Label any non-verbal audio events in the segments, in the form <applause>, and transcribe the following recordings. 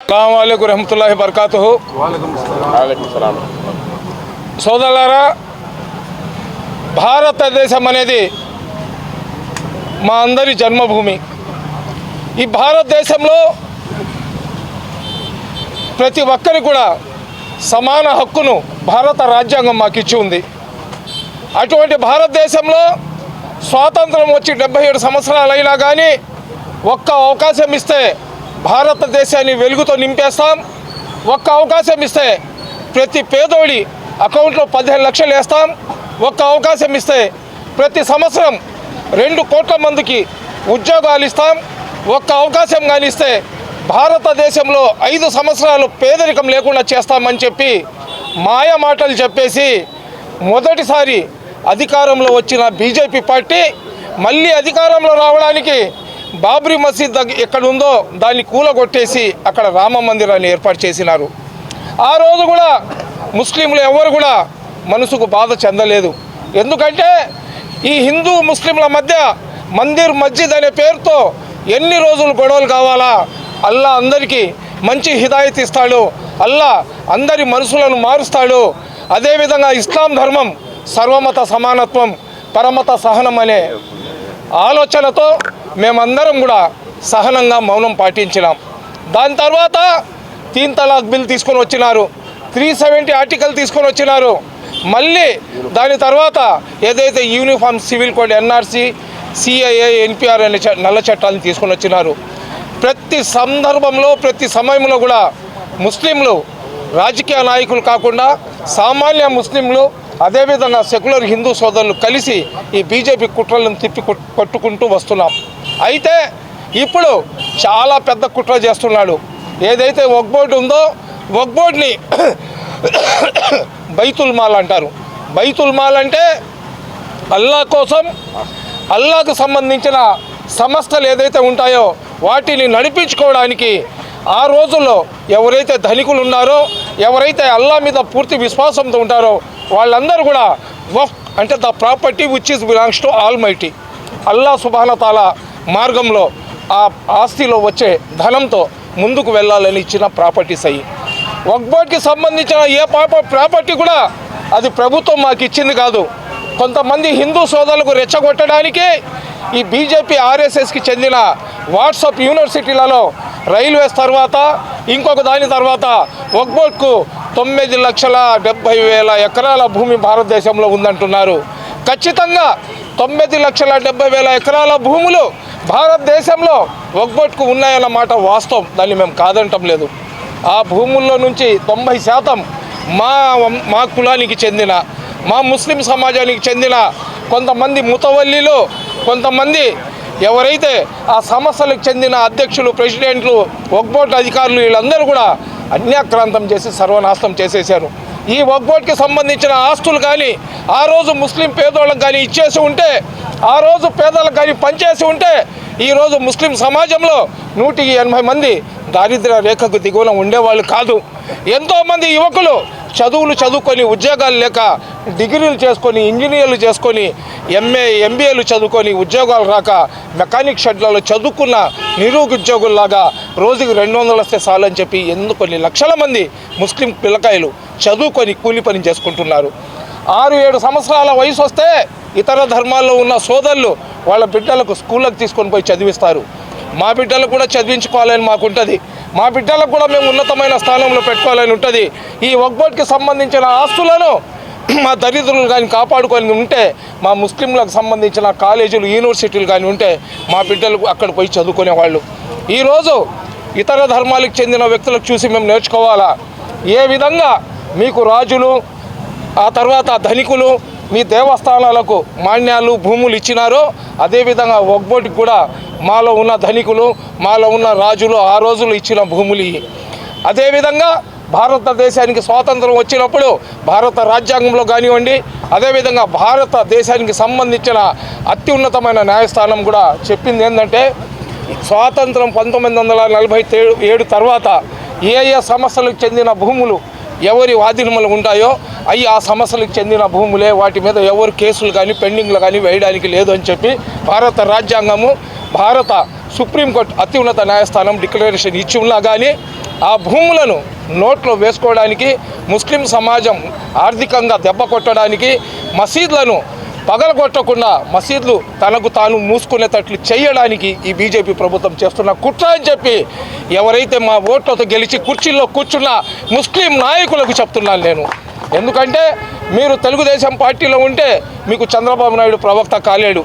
అస్సలం రహమతుల్లాహి బర్కాతు సోదరులారా భారతదేశం అనేది మా అందరి జన్మభూమి. ఈ భారతదేశంలో ప్రతి ఒక్కరికి కూడా సమాన హక్కును భారత రాజ్యాంగం మాకు ఇచ్చి ఉంది. అటువంటి భారతదేశంలో స్వాతంత్రం వచ్చి డెబ్బై ఏడు సంవత్సరాలు అయినా కానీ ఒక్క అవకాశం ఇస్తే భారతదేశాన్ని వెలుగుతో నింపేస్తాం. ఒక్క అవకాశం ఇస్తే ప్రతి పేదోడి అకౌంట్లో పదిహేను లక్షలు వేస్తాం. ఒక్క అవకాశం ఇస్తే ప్రతి సంవత్సరం రెండు కోట్ల మందికి ఉద్యోగాలు ఇస్తాం. ఒక్క అవకాశం కానీ ఇస్తే భారతదేశంలో ఐదు సంవత్సరాలు పేదరికం లేకుండా చేస్తామని చెప్పి మాయ మాటలు చెప్పేసి మొదటిసారి అధికారంలో వచ్చిన బీజేపీ పార్టీ మళ్ళీ అధికారంలో రావడానికి బాబ్రీ మసీద్ దగ్గర ఎక్కడ ఉందో దాన్ని కూలగొట్టేసి అక్కడ రామ మందిరాన్ని ఏర్పాటు చేసినారు. ఆ రోజు కూడా ముస్లింలు ఎవరు కూడా మనసుకు బాధ చెందలేదు. ఎందుకంటే ఈ హిందూ ముస్లింల మధ్య మందిర్ మస్జిద్ అనే పేరుతో ఎన్ని రోజులు గొడవలు కావాలా? అల్లా అందరికీ మంచి హిదాయత్ ఇస్తాడు. అల్లా అందరి మనసులను మారుస్తాడు. అదేవిధంగా ఇస్లాం ధర్మం సర్వమత సమానత్వం పరమత సహనం అనే ఆలోచనతో మేమందరం కూడా సహనంగా మౌనం పాటించినాం. దాని తర్వాత తీన్ తలాక్ బిల్ తీసుకొని వచ్చినారు. త్రీ సెవెంటీ ఆర్టికల్ తీసుకొని వచ్చినారు. మళ్ళీ దాని తర్వాత ఏదైతే uniform civil code NRC CIA NPR అనే చ- నల్ల చట్టాలను తీసుకొని వచ్చినారు. ప్రతి సందర్భంలో ప్రతి సమయంలో కూడా ముస్లింలు రాజకీయ నాయకులు కాకుండా సామాన్య ముస్లింలు అదేవిధంగా సెక్యులర్ హిందూ సోదరులు కలిసి ఈ బీజేపీ కుట్రలను తిప్పి కొట్- కొట్టుకుంటూ వస్తున్నాం. అయితే ఇప్పుడు చాలా పెద్ద కుట్ర చేస్తున్నాడు. ఏదైతే వక్ బోర్డు ఉందో వక్ బోర్డుని <coughs> బైతుల్ మాల్ అంటారు. బైతుల్ మాల్ అంటే అల్లా కోసం అల్లాకు సంబంధించిన సంస్థలు ఏదైతే ఉంటాయో వాటిని నడిపించుకోవడానికి ఆ రోజుల్లో ఎవరైతే ధనికులు ఉన్నారో ఎవరైతే అల్లా మీద పూర్తి విశ్వాసంతో ఉంటారో వాళ్ళందరూ కూడా వఫ్ అంటే the property which is belongs to almighty Allah సుభానతాల మార్గంలో ఆ ఆస్తిలో వచ్చే ధనంతో ముందుకు వెళ్ళాలని ఇచ్చిన ప్రాపర్టీస్ అయ్యి వక్బోర్డ్కి సంబంధించిన ఏ ప్రాపర్టీ కూడా అది ప్రభుత్వం మాకు ఇచ్చింది కాదు. కొంతమంది హిందూ సోదరులకు రెచ్చగొట్టడానికే ఈ బీజేపీ ఆర్ఎస్ఎస్కి చెందిన వాట్సాప్ యూనివర్సిటీలలో రైల్వేస్ తర్వాత ఇంకొక దాని తర్వాత వక్బోర్డ్కు తొమ్మిది లక్షల డెబ్బై వేల ఎకరాల భూమి భారతదేశంలో ఉందంటున్నారు. ఖచ్చితంగా తొమ్మిది లక్షల డెబ్బై వేల ఎకరాల భూములు భారతదేశంలో వక్బోర్డ్కు ఉన్నాయన్నమాట వాస్తవం. దాన్ని మేము కాదంటం లేదు. ఆ భూముల్లో నుంచి తొంభై శాతం మా మా కులానికి చెందిన మా ముస్లిం సమాజానికి చెందిన కొంతమంది ముతవల్లిలు కొంతమంది ఎవరైతే ఆ సంస్థలకు చెందిన అధ్యక్షులు ప్రెసిడెంట్లు ఒక్బోట్ అధికారులు వీళ్ళందరూ కూడా అన్యాక్రాంతం చేసి సర్వనాశనం చేసేశారు. ఈ ఒక్బోట్కి సంబంధించిన ఆస్తులు కానీ ఆ రోజు ముస్లిం పేదోళ్ళకి కానీ ఇచ్చేసి ఉంటే ఆ రోజు పేదలకు కానీ పనిచేసి ఉంటే ఈరోజు ముస్లిం సమాజంలో నూటికి ఎనభై మంది దారిద్ర రేఖకు దిగువన ఉండేవాళ్ళు కాదు. ఎంతోమంది యువకులు చదువులు చదువుకొని ఉద్యోగాలు లేక డిగ్రీలు చేసుకొని ఇంజనీర్లు చేసుకొని ఎంఏ ఎంబీఏలు చదువుకొని ఉద్యోగాలు రాక మెకానిక్ షెడ్లలో చదువుకున్న నిరుద్యోగుల్లాగా రోజుకి రెండు వందలు వస్తే చాలని చెప్పి ఎందుకు కొన్ని లక్షల మంది ముస్లిం పిల్లకాయలు చదువుకొని కూలి పని చేసుకుంటున్నారు. ఆరు ఏడు సంవత్సరాల వయసు వస్తే ఇతర ధర్మాల్లో ఉన్న సోదరులు వాళ్ళ బిడ్డలకు స్కూళ్ళకు తీసుకొని పోయి చదివిస్తారు. మా బిడ్డలకు కూడా చదివించుకోవాలని మాకు ఉంటుంది మా బిడ్డలకు కూడా మేము ఉన్నతమైన స్థానంలో పెట్టుకోవాలని ఉంటుంది. ఈ వక్బోర్డ్కి సంబంధించిన ఆస్తులను <clears throat> మా దరిద్రులు కానీ కాపాడుకొని ఉంటే మా ముస్లింలకు సంబంధించిన కాలేజీలు యూనివర్సిటీలు కానీ ఉంటే మా బిడ్డలు అక్కడ పోయి చదువుకునేవాళ్ళు ఈరోజు ఇతర ధర్మాలకు చెందిన వ్యక్తులకు చూసి మేము నేర్చుకోవాలా? ఏ విధంగా మీకు రాజులు ఆ తర్వాత ధనికులు మీ దేవస్థానాలకు మాన్యాలు భూములు ఇచ్చినారో అదేవిధంగా ఒక్కోటికి కూడా మాలో ఉన్న ధనికులు మాలో ఉన్న రాజులు ఆ రోజులు ఇచ్చిన భూములు అదేవిధంగా భారతదేశానికి స్వాతంత్రం వచ్చినప్పుడు భారత రాజ్యాంగంలో కానివ్వండి అదేవిధంగా భారతదేశానికి సంబంధించిన అత్యున్నతమైన న్యాయస్థానం కూడా చెప్పింది ఏంటంటే స్వాతంత్రం పంతొమ్మిది వందల నలభై ఏడు తర్వాత ఏ ఏ సమస్యలకు చెందిన భూములు ఎవరి వాదినములు ఉంటాయో అవి ఆ సమస్యలకు చెందిన భూములే వాటి మీద ఎవరు కేసులు కానీ పెండింగ్లు కానీ వేయడానికి లేదు అని చెప్పి భారత రాజ్యాంగము భారత సుప్రీంకోర్టు అత్యున్నత న్యాయస్థానం డిక్లరేషన్ ఇచ్చి ఉన్నా కానీ ఆ భూములను నోట్లో వేసుకోవడానికి ముస్లిం సమాజం ఆర్థికంగా దెబ్బ కొట్టడానికి మసీదులను పగలగొట్టకుండా మసీదులు తనకు తాను మూసుకునేటట్లు చేయడానికి ఈ బీజేపీ ప్రభుత్వం చేస్తున్న కుట్ర అని చెప్పి ఎవరైతే మా ఓట్లతో గెలిచి కుర్చీల్లో కూర్చున్న ముస్లిం నాయకులకు చెప్తున్నాను నేను. ఎందుకంటే మీరు తెలుగుదేశం పార్టీలో ఉంటే మీకు చంద్రబాబు నాయుడు ప్రవక్త కాలేడు.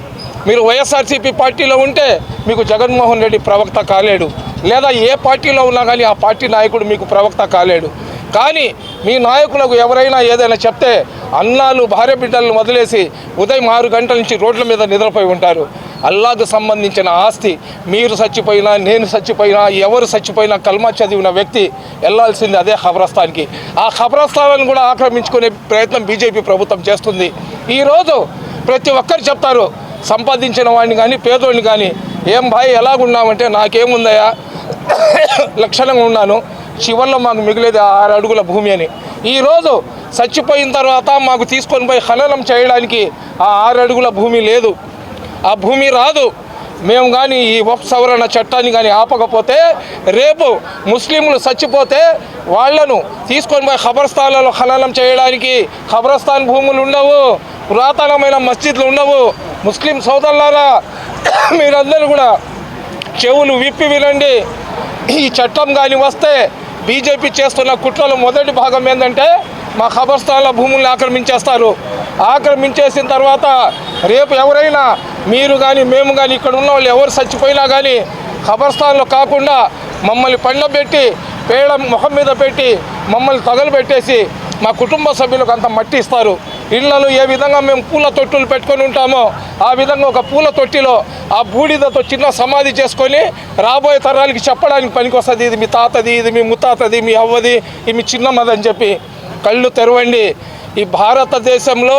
మీరు వైఎస్ఆర్సీపీ పార్టీలో ఉంటే మీకు జగన్మోహన్ రెడ్డి ప్రవక్త కాలేడు. లేదా ఏ పార్టీలో ఉన్నా కానీ ఆ పార్టీ నాయకుడు మీకు ప్రవక్త కాలేడు. కానీ మీ నాయకులకు ఎవరైనా ఏదైనా చెప్తే అన్నాలు భార్య బిడ్డలను వదిలేసి ఉదయం ఆరు గంటల నుంచి రోడ్ల మీద నిద్రపోయి ఉంటారు. అల్లాకు సంబంధించిన ఆస్తి మీరు చచ్చిపోయినా నేను చచ్చిపోయినా ఎవరు చచ్చిపోయినా కల్మా చదివిన వ్యక్తి వెళ్ళాల్సింది అదే ఖబరస్థాన్కి. ఆ ఖబరస్థానాన్ని కూడా ఆక్రమించుకునే ప్రయత్నం బీజేపీ ప్రభుత్వం చేస్తుంది. ఈరోజు ప్రతి ఒక్కరు చెప్తారు సంపాదించిన వాడిని కానీ పేదోడిని కానీ ఏం భాయ్ ఎలాగున్నామంటే నాకేముందయ్యా? <coughs> లక్షణంగా ఉన్నాను. చివరిలో మాకు మిగిలేదు ఆరు అడుగుల భూమి అని. ఈరోజు చచ్చిపోయిన తర్వాత మాకు తీసుకొని పోయి ఖననం చేయడానికి ఆ ఆరు అడుగుల భూమి లేదు. ఆ భూమి రాదు. మేము కానీ ఈ ఉపసవరణ సవరణ చట్టాన్ని కానీ ఆపకపోతే రేపు ముస్లింలు చచ్చిపోతే వాళ్ళను తీసుకొని పోయి ఖబర్స్థాన్లలో ఖననం చేయడానికి ఖబరస్థాన్ భూములు ఉండవు పురాతనమైన మస్జిద్లు ఉండవు. ముస్లిం సోదరులారా మీరందరూ కూడా చెవులు విప్పి వినండి. ఈ చట్టం కానీ వస్తే బీజేపీ చేస్తున్న కుట్రలో మొదటి భాగం ఏంటంటే మా ఖబర్స్థాన్ల భూముల్ని ఆక్రమించేస్తారు. ఆక్రమించేసిన తర్వాత రేపు ఎవరైనా మీరు కానీ మేము కానీ ఇక్కడ ఉన్న వాళ్ళు ఎవరు చచ్చిపోయినా కానీ ఖబర్స్థాన్లో కాకుండా మమ్మల్ని పండబెట్టి పేడ ముఖం మీద పెట్టి మమ్మల్ని తగలబెట్టేసి మా కుటుంబ సభ్యులకు అంత మట్టి ఇస్తారు. ఇళ్ళలో ఏ విధంగా మేము పూల తొట్టులు పెట్టుకొని ఉంటామో ఆ విధంగా ఒక పూల తొట్టిలో ఆ బూడిదతో చిన్న సమాధి చేసుకొని రాబోయే తరాలకి చెప్పడానికి పనికొస్తుంది. ఇది మీ తాతది ఇది మీ ముత్తాతది మీ అవ్వది ఇది మీ చిన్నమ్మది అని చెప్పి కళ్ళు తెరవండి. ఈ భారతదేశంలో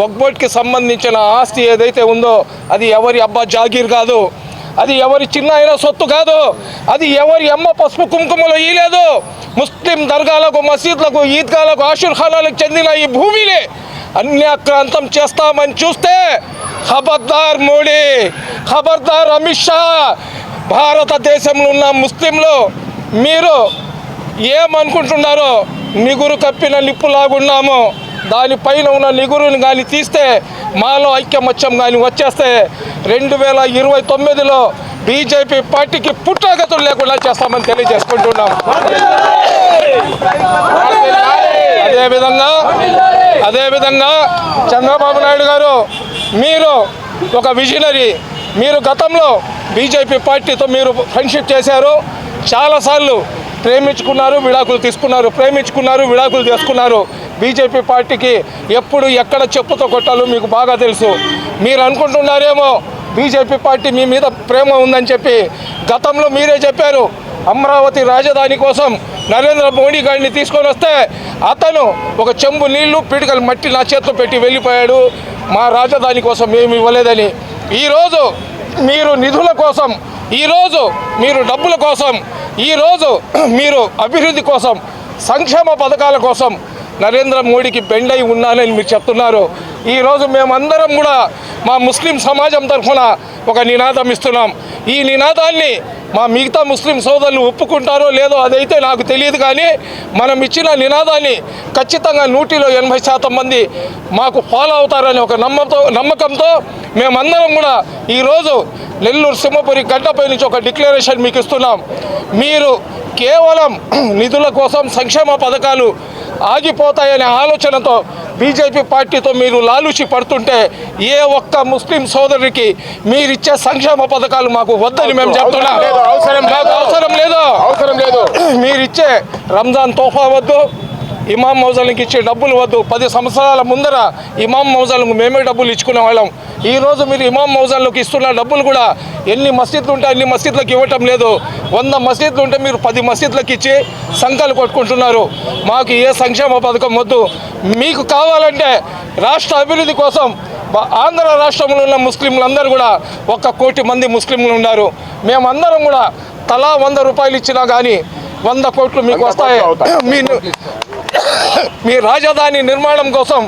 వగ్బోట్కి సంబంధించిన ఆస్తి ఏదైతే ఉందో అది ఎవరి అబ్బా జాగీర్ కాదు. అది ఎవరి చిన్న అయిన సొత్తు కాదు. అది ఎవరి అమ్మ పసుపు కుంకుమలో ఈలేదు ముస్లిం దర్గాలకు మసీద్లకు ఈద్గాలకు ఆషుర్ఖానాలకు చెందిన ఈ భూమిలే. అన్యాక్రాంతం చేస్తామని చూస్తే ఖబర్దార్ మోడీ ఖబర్దార్ అమిత్ షా భారతదేశంలో ఉన్న ముస్లింలు మీరు ఏమనుకుంటున్నారో నిగురు కప్పిన నిప్పులాగున్నాము. దానిపైన ఉన్న నిగురుని కానీ తీస్తే మాలో ఐక్యమత్యం కానీ వచ్చేస్తే రెండు వేల ఇరవై తొమ్మిదిలో బీజేపీ పార్టీకి పుట్టగతులు లేకుండా చేస్తామని తెలియజేసుకుంటున్నాం. అదేవిధంగా అదేవిధంగా చంద్రబాబు నాయుడు గారు మీరు ఒక విజనరీ మీరు గతంలో బీజేపీ పార్టీతో మీరు ఫ్రెండ్షిప్ చేశారు. చాలాసార్లు ప్రేమించుకున్నారు విడాకులు తీసుకున్నారు ప్రేమించుకున్నారు విడాకులు తీసుకున్నారు. బీజేపీ పార్టీకి ఎప్పుడు ఎక్కడ చెప్పుతో కొట్టాలో మీకు బాగా తెలుసు. మీరు అనుకుంటున్నారేమో బీజేపీ పార్టీ మీ మీద ప్రేమ ఉందని చెప్పి. గతంలో మీరే చెప్పారు అమరావతి రాజధాని కోసం నరేంద్ర మోడీ గారిని తీసుకొని వస్తే అతను ఒక చెంబు నీళ్ళు పిడికలు మట్టి నా చేతిలో పెట్టి వెళ్ళిపోయాడు. మా రాజధాని కోసం ఏమి ఇవ్వలేదని. ఈరోజు మీరు నిధుల కోసం ఈరోజు మీరు డబ్బుల కోసం ఈరోజు మీరు అభివృద్ధి కోసం సంక్షేమ పథకాల కోసం నరేంద్ర మోడీకి బెండై ఉన్నానని మీరు చెప్తున్నారు. ఈరోజు మేమందరం కూడా మా ముస్లిం సమాజం తరఫున ఒక నినాదం ఇస్తున్నాం. ఈ నినాదాన్ని మా మిగతా ముస్లిం సోదరులు ఒప్పుకుంటారో లేదో అదైతే నాకు తెలియదు కానీ మనం ఇచ్చిన నినాదాన్ని ఖచ్చితంగా నూటిలో ఎనభై శాతం మంది మాకు ఫాలో అవుతారని ఒక నమ్మతో నమ్మకంతో మేమందరం కూడా ఈరోజు నెల్లూరు సింహపురి గంటపై నుంచి ఒక డిక్లరేషన్ మీకు ఇస్తున్నాం. మీరు కేవలం నిధుల కోసం సంక్షేమ పథకాలు ఆగిపోతాయనే ఆలోచనతో బీజేపీ పార్టీతో మీరు లాలూచి పడుతుంటే ఏ ఒక్క ముస్లిం సోదరుడికి మీరిచ్చే సంక్షేమ పథకాలు మాకు వద్దని మేము చెప్తున్నాం. అవసరం లేదు. అవసరం లేదు. మీరిచ్చే రంజాన్ తోఫా వద్దు. ఇమాం మౌజాలకు ఇచ్చే డబ్బులు వద్దు. పది సంవత్సరాల ముందర ఇమాం మౌజాలకు మేమే డబ్బులు ఇచ్చుకునే వాళ్ళం. ఈ రోజు మీరు ఇమాం మౌజాలకు ఇస్తున్న డబ్బులు కూడా ఎన్ని మసీద్లు ఉంటే అన్ని మసీద్లకు ఇవ్వటం లేదు. వంద మసీద్లు ఉంటే మీరు పది మసీద్లకు ఇచ్చి సంఘాలు కొట్టుకుంటున్నారు. మాకు ఏ సంక్షేమ పథకం వద్దు. మీకు కావాలంటే రాష్ట్ర అభివృద్ధి కోసం ఆంధ్ర రాష్ట్రంలో ఉన్న ముస్లింలందరూ కూడా ఒక్క కోటి మంది ముస్లింలు ఉన్నారు. మేమందరం కూడా తలా వంద రూపాయలు ఇచ్చినా కానీ వంద కోట్లు మీకు వస్తాయి. మీ మీ రాజధాని నిర్మాణం కోసం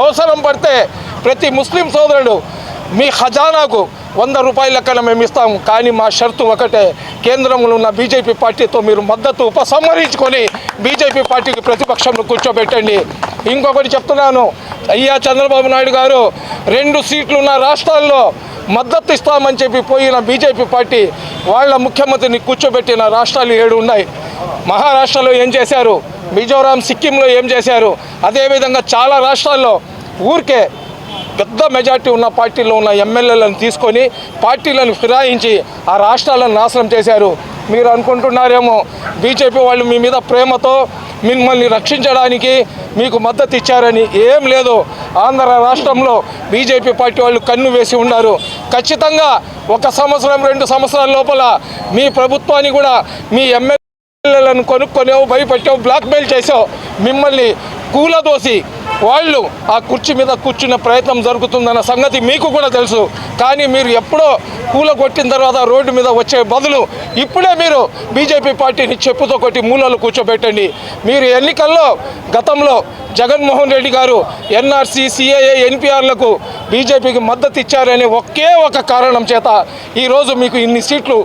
అవసరం పడితే ప్రతి ముస్లిం సోదరుడు మీ ఖజానాకు వంద రూపాయల లెక్కన మేము ఇస్తాం. కానీ మా షరతు ఒకటే. కేంద్రంలో ఉన్న బీజేపీ పార్టీతో మీరు మద్దతు ఉపసంహరించుకొని బీజేపీ పార్టీకి ప్రతిపక్షంలో కూర్చోబెట్టండి. ఇంకొకటి చెప్తున్నాను. అయ్యా చంద్రబాబు నాయుడు గారు రెండు సీట్లు ఉన్న రాష్ట్రాల్లో మద్దతు ఇస్తామని చెప్పి పోయిన బీజేపీ పార్టీ వాళ్ళ ముఖ్యమంత్రిని కూర్చోబెట్టిన రాష్ట్రాలు ఏడు ఉన్నాయి. మహారాష్ట్రలో ఏం చేశారు? మిజోరాం సిక్కింలో ఏం చేశారు? అదేవిధంగా చాలా రాష్ట్రాల్లో ఊరికే పెద్ద మెజార్టీ ఉన్న పార్టీలో ఉన్న ఎమ్మెల్యేలను తీసుకొని పార్టీలను ఫిరాయించి ఆ రాష్ట్రాలను నాశనం చేశారు. మీరు అనుకుంటున్నారేమో బీజేపీ వాళ్ళు మీ మీద ప్రేమతో మిమ్మల్ని రక్షించడానికి మీకు మద్దతు ఇచ్చారని ఏం లేదు. ఆంధ్ర రాష్ట్రంలో బీజేపీ పార్టీ వాళ్ళు కన్ను వేసి ఉన్నారు. ఖచ్చితంగా ఒక సంవత్సరం రెండు సంవత్సరాల లోపల మీ ప్రభుత్వాన్ని కూడా మీ ఎమ్మెల్యే పిల్లలను కొనుక్కొనేవు భయపెట్టావు బ్లాక్మెయిల్ చేసావు. మిమ్మల్ని కూలదోసి వాళ్ళు ఆ కుర్చీ మీద కూర్చున్న ప్రయత్నం జరుగుతుందన్న సంగతి మీకు కూడా తెలుసు. కానీ మీరు ఎప్పుడో కూల కొట్టిన తర్వాత రోడ్డు మీద వచ్చే బదులు ఇప్పుడే మీరు బీజేపీ పార్టీని చెప్పుతో కొట్టి మూలలు కూర్చోబెట్టండి. మీరు ఎన్నికల్లో గతంలో జగన్మోహన్ రెడ్డి గారు ఎన్ఆర్సీ సిఏఏ ఎన్పిఆర్లకు బీజేపీకి మద్దతు ఇచ్చారనే ఒకే ఒక కారణం చేత ఈరోజు మీకు ఇన్ని సీట్లు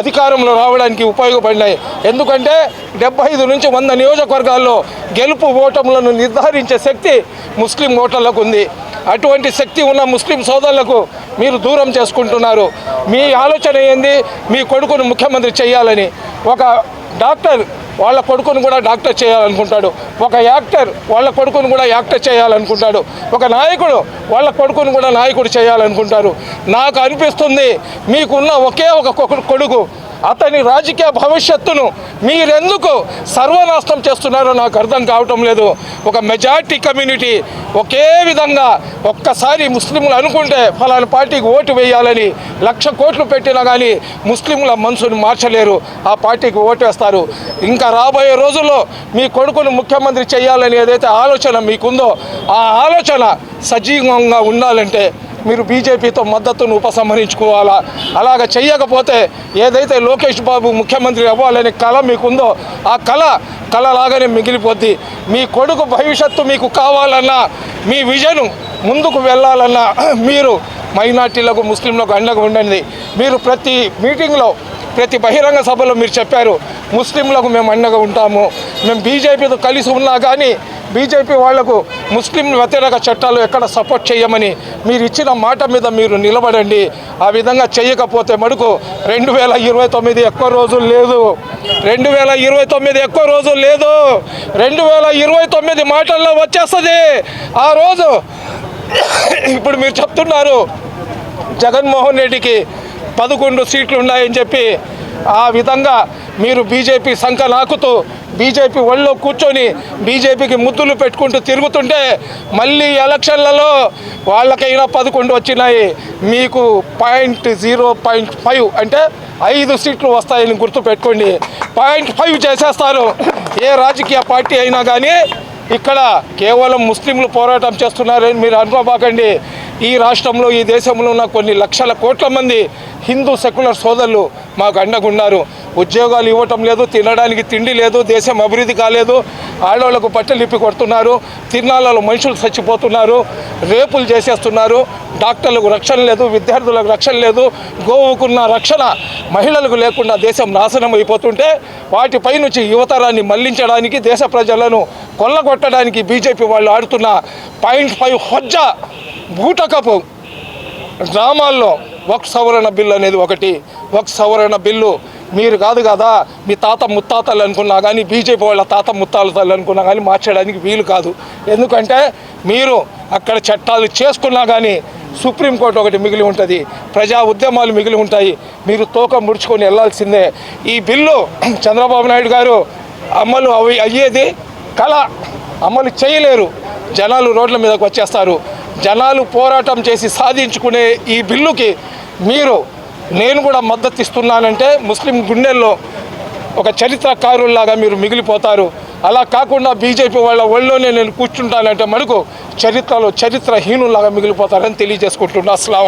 అధికారంలో రావడానికి ఉపయోగపడినాయి. ఎందుకంటే డెబ్బై ఐదు నుంచి వంద నియోజకవర్గాల్లో గెలుపు ఓటములను నిర్ధారించే శక్తి ముస్లిం ఓటర్లకు ఉంది. అటువంటి శక్తి ఉన్న ముస్లిం సోదరులకు మీరు దూరం చేసుకుంటున్నారు. మీ ఆలోచన ఏంది? మీ కొడుకును ముఖ్యమంత్రి చేయాలని. ఒక డాక్టర్ వాళ్ళ కొడుకును కూడా డాక్టర్ చేయాలనుకుంటాడు. ఒక యాక్టర్ వాళ్ళ కొడుకును కూడా యాక్టర్ చేయాలనుకుంటాడు. ఒక నాయకుడు వాళ్ళ కొడుకును కూడా నాయకుడు చేయాలనుకుంటారు. నాకు అనిపిస్తుంది మీకున్న ఒకే ఒక కొ- కొడుకు అతని రాజకీయ భవిష్యత్తును మీరెందుకు సర్వనాశనం చేస్తున్నారో నాకు అర్థం కావటం లేదు. ఒక మెజార్టీ కమ్యూనిటీ ఒకే విధంగా ఒక్కసారి ముస్లింలు అనుకుంటే ఫలాని పార్టీకి ఓటు వేయాలని లక్ష కోట్లు పెట్టినా కానీ ముస్లింల మనసును మార్చలేరు. ఆ పార్టీకి ఓటు వేస్తారు. ఇంకా రాబోయే రోజుల్లో మీ కొడుకును ముఖ్యమంత్రి చేయాలని ఏదైతే ఆలోచన మీకుందో ఆ ఆలోచన సజీవంగా ఉండాలంటే మీరు బీజేపీతో మద్దతును ఉపసంహరించుకోవాలా? అలాగ చెయ్యకపోతే ఏదైతే లోకేష్ బాబు ముఖ్యమంత్రి అవ్వాలనే కళ మీకుందో ఆ కళ కళలాగానే మిగిలిపోద్ది. మీ కొడుకు భవిష్యత్తు మీకు కావాలన్నా మీ విజన్ ముందుకు వెళ్ళాలన్నా <clears throat> మీరు మైనార్టీలకు ముస్లింలకు అండగా ఉండండి. మీరు ప్రతి మీటింగ్లో ప్రతి బహిరంగ సభలో మీరు చెప్పారు ముస్లింలకు మేము అండగా ఉంటాము. మేము బీజేపీతో కలిసి ఉన్నా కానీ బీజేపీ వాళ్ళకు ముస్లిం వ్యతిరేక చట్టాలు ఎక్కడ సపోర్ట్ చేయమని మీరు ఇచ్చిన మాట మీద మీరు నిలబడండి. ఆ విధంగా చేయకపోతే మడుకు రెండు వేల ఇరవై తొమ్మిది ఎక్కువ రోజులు లేదు. రెండు వేల ఇరవై తొమ్మిది ఎక్కువ రోజులు లేదు. రెండు వేల ఇరవై తొమ్మిది మాటల్లో వచ్చేస్తుంది. ఆ రోజు ఇప్పుడు మీరు చెప్తున్నారు జగన్మోహన్ రెడ్డికి పదకొండు సీట్లు ఉన్నాయని చెప్పి ఆ విధంగా మీరు బీజేపీ సంఖ నాకుతూ బీజేపీ ఒళ్ళో కూర్చొని బీజేపీకి ముద్దులు పెట్టుకుంటూ తిరుగుతుంటే మళ్ళీ ఎలక్షన్లలో వాళ్ళకైనా పదకొండు వచ్చినాయి. మీకు పాయింట్ జీరో పాయింట్ ఫైవ్ అంటే ఐదు సీట్లు వస్తాయని గుర్తు పెట్టుకోండి పాయింట్ ఫైవ్ చేసేస్తారు. ఏ రాజకీయ పార్టీ అయినా కానీ ఇక్కడ కేవలం ముస్లింలు పోరాటం చేస్తున్నారని మీరు అనుకోబాకండి. ఈ రాష్ట్రంలో ఈ దేశంలో ఉన్న కొన్ని లక్షల కోట్ల మంది హిందూ సెక్యులర్ సోదరులు మాకు అండగున్నారు. ఉద్యోగాలు ఇవ్వటం లేదు తినడానికి తిండి లేదు దేశం అభివృద్ధి కాలేదు. ఆడవాళ్ళకు బట్టలు ఇప్పి కొడుతున్నారు తిరునాళ్ళలో మనుషులు చచ్చిపోతున్నారు రేపులు చేసేస్తున్నారు. డాక్టర్లకు రక్షణ లేదు విద్యార్థులకు రక్షణ లేదు. గోవుకున్న రక్షణ మహిళలకు లేకుండా దేశం నాశనం అయిపోతుంటే వాటిపై నుంచి యువతరాన్ని మళ్ళించడానికి దేశ ప్రజలను కొల్లగొట్టడానికి బీజేపీ వాళ్ళు ఆడుతున్న పాయింట్ ఫైవ్ హొజ్జ బూటకపు గ్రామాల్లో ఒక సవరణ బిల్లు అనేది ఒకటి. ఒక సవరణ బిల్లు మీరు కాదు కదా మీ తాత ముత్తాతలు అనుకున్నా కానీ బీజేపీ వాళ్ళ తాత ముత్తాతలు అనుకున్నా కానీ మార్చడానికి వీలు కాదు. ఎందుకంటే మీరు అక్కడ చట్టాలు చేసుకున్నా కానీ సుప్రీంకోర్టు ఒకటి మిగిలి ఉంటుంది ప్రజా ఉద్యమాలు మిగిలి ఉంటాయి మీరు తోక ముడుచుకొని వెళ్ళాల్సిందే. ఈ బిల్లు చంద్రబాబు నాయుడు గారు అమలు అవి అయ్యేది కళ అమలు చేయలేరు. జనాలు రోడ్ల మీదకి వచ్చేస్తారు. జనాలు పోరాటం చేసి సాధించుకునే ఈ బిల్లుకి మీరు నేను కూడా మద్దతు ఇస్తున్నానంటే ముస్లిం గుండెల్లో ఒక చరిత్రకారుల్లాగా మీరు మిగిలిపోతారు. అలా కాకుండా బీజేపీ వాళ్ళ ఒళ్ళోనే నేను కూర్చుంటానంటే మనకు చరిత్రలో చరిత్రహీనులాగా మిగిలిపోతారని తెలియజేసుకుంటున్నా. అస్సలం